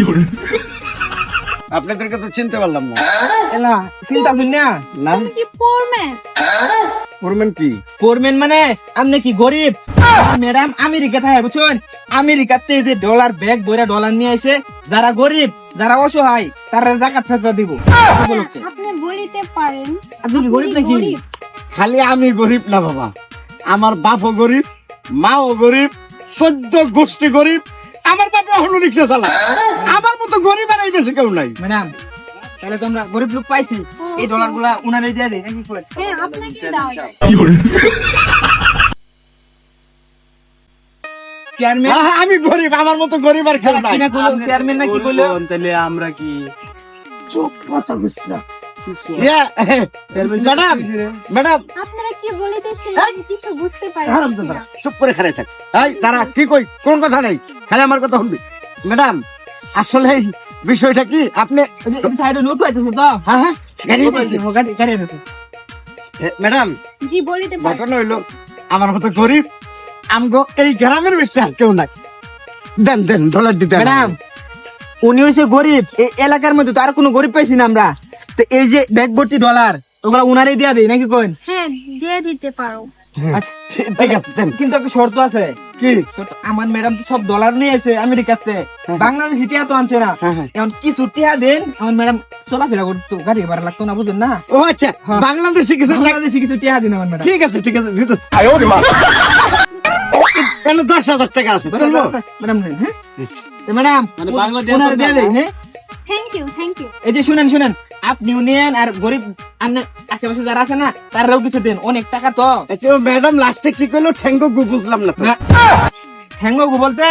আপনাদেরকে তো চিনতে পারলাম না। এলা চিন্তা শুন না। না কি ফোরম্যান করবেন কি? ফোরম্যান মানে আপনি কি গরিব? ম্যাডাম আমেরিকা থাকে বুঝছেন? আমেরিকাতে যে ডলার ব্যাগ বইরা ডলার নিয়ে আসে যারা গরিব যারা অসহায় তারা জাকাত ফেসা দিব। আপনি বলিতে পারেন। আপনি কি গরিব নাকি? খালি আমি গরিব না বাবা। আমার বাপও গরিব মাও গরিব চোদ্দ গোষ্ঠী গরিব আমার বাবা হলো রিক্সা চালা। আমার মতো গরিব আর এই দেশে কেউ নাই। ম্যাডাম তাহলে তো আমরা গরিব লোক পাইছি। এই ডলারগুলা উনারে দিয়ে দিই নাকি? হ্যাঁ। চেয়ারম্যান আমি গরিব আমার মতো গরিব আর কেউ নাই। চেয়ারম্যান নাকি কইলো? তাহলে আমরা কি। Madam madam. আপনারা কিছু বুঝতে পারি চুপ করে খারাই থাক। এই তারা কি কই? কোন কথা নেই? খালি আমার কথা শুনবি। ম্যাডাম আসলে এই বিষয়টা কি? আপনি সাইডে নোট পাইতেছে তো। হ্যাঁ হ্যাঁ গাড়ি গাড়ি গাড়ি ম্যাডাম জি বলিতে পারি ঘটনা হইল আমার মতো গরিব আমগো এই গ্রামের আর কেউ নাই। দেন দেন ডলার দিতে ম্যাডাম উনি হইছে গরিব। এই এলাকার মধ্যে তো আর কোনো গরিব পাইছি না আমরা। তো এই যে ব্যাগ ভর্তি ডলার ওগুলা উনারে দিয়া দেই নাকি কইন? হ্যাঁ দিয়ে দিতে পারো। আচ্ছা, ঠিক- ঠিক আছে দেন। কিন্তু একটা শর্ত আছে। কি? আমার ম্যাডাম তো সব ডলার নিয়ে এসে আমেরিকাতে। বাংলাদেশি টিয়া তো আনছে না। হ্যাঁ, হ্যাঁ। এখন কিছু টিয়া দেন? আমার ম্যাডাম চলাফেরা করতো গাড়ি ভাড়া লাগতো না বুঝুন না? ও আচ্ছা। হ্যাঁ। বাংলাদেশে কিছু কিছু টিয়া দিন আমার ম্যাডাম। ঠিক আছে ঠিক আছে দিতেছি তাহলে দশ হাজার টাকা আছে চলবো ম্যাডাম নেন হ্যাঁ? ম্যাডাম মানে থ্যাংক ইউ থ্যাংক ইউ এই যে শুনেন শুনেন আপনি নেন আর গরিব আশেপাশে যারা আছে না তারাও কিছু দেন অনেক টাকা তো। আচ্ছা ম্যাডাম লাস্টে কি কইলো ঠ্যাঙ্গো গু বুঝলাম না থ্যাংক ইউ বলতে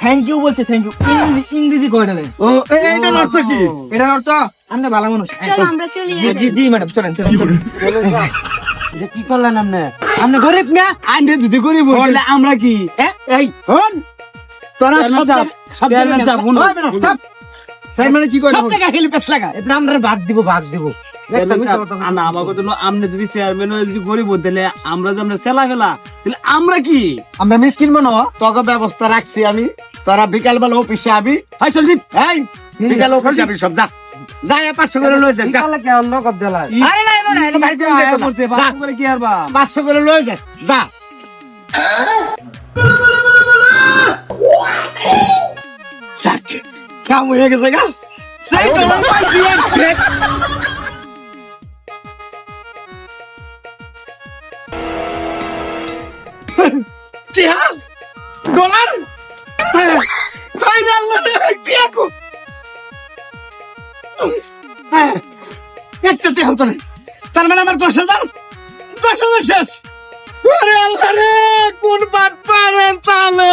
থ্যাংক ইউ বলছে থ্যাংক ইউ ইংরেজি ইংরেজি কয়টা দেন ও এ- অর্থ কি? এটার অর্থ আপনি ভালো মানুষ। চলো আমরা চলি জি জি ম্যাডাম চলেন চলেন। এটা কি করলেন আপনি? আপনি গরিব না? আইনে যদি গরিব হই, আমরা কি? এই হন। তোরা সব সব স্যার মানে কি করে সব টাকা খেলি পেছ লাগা। এটা আমরা ভাগ দিব ভাগ দিব। আপনি যদি চেয়ারম্যান হয়ে যদি গরিব তাহলে আমরা যে আমরা সেলা ফেলা তাহলে আমরা কি? আমরা মিস কিনবো না তোকে ব্যবস্থা রাখছি আমি। তোরা বিকাল বেলা অফিসে আবি। হাই চলছি এই বিকাল অফিসে আবি সব যা। পাঁচশো করে লয়ে যা যা। বিকালে কে অন্য কত দিলা আরে না না না ভাই কোন যেত না। যা, করে কি আরবা পাঁচশো করে লয়ে যা যা। যাক, কাম হয়ে গেছে গা। সেই ডলার পাইছি এক ঠেক। টিয়া ডলার। হ্যাঁ, গেল রে টিয়া কো। হ্যাঁ, একটা টিয়া হতো না। তার মানে আমার দশ হাজার? দশ হাজার শেষ। আরে আল্লাহ রে কোন বাট পারেন তাহলে